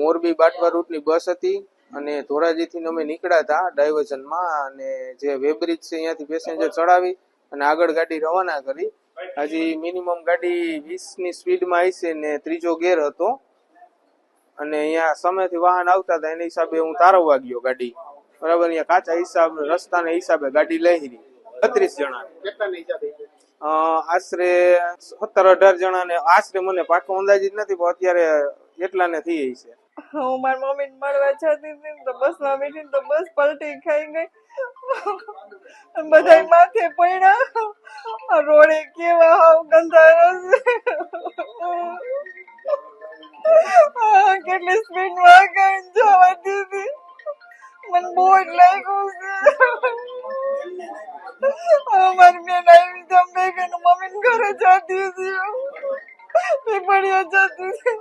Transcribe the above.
મોરબી બાટવા રૂટની બસ હતી અને ધોરાજીથી અમે નીકળ્યા હતા ડાયવર્ઝનમાં અને જે વેબ્રિજ છે અહીંયાથી પેસેન્જર ચડાવી અને આગળ ગાડી રવાના કરી. હજી મિનિમમ ગાડી વીસની સ્પીડમાં આવી છે ને ત્રીજો ગેર હતો. અને અહીંયા સમયથી વાહન આવતા હતા, એના હિસાબે હું તારવવા ગયો ગાડી. બરાબર, અહીંયા કાચા હિસાબ, રસ્તાના હિસાબે ગાડી લઈ બત્રીસ જણા. થઈ આશરે સત્તર અઢાર જણા ને આશરે મને પાકો અંદાજિત નથી, પણ અત્યારે એટલાને થઈ ગઈ છે. હું મારી મમ્મીને મળવા જતી હતી તો બસ બસમાં બેઠી તો બસ પલટી ખાઈ ગઈ. બધા માથે પડ્યા રોડે કેવા હાવ ગંધારો કેટલી સ્પીડમાં ગઈ જવા દીધી. મને બહુ જ લાગ્યું છે. મારી બેન આવી જમ બે બેન મમ્મીને ઘરે જતી હતી પડ્યા જતી હતી.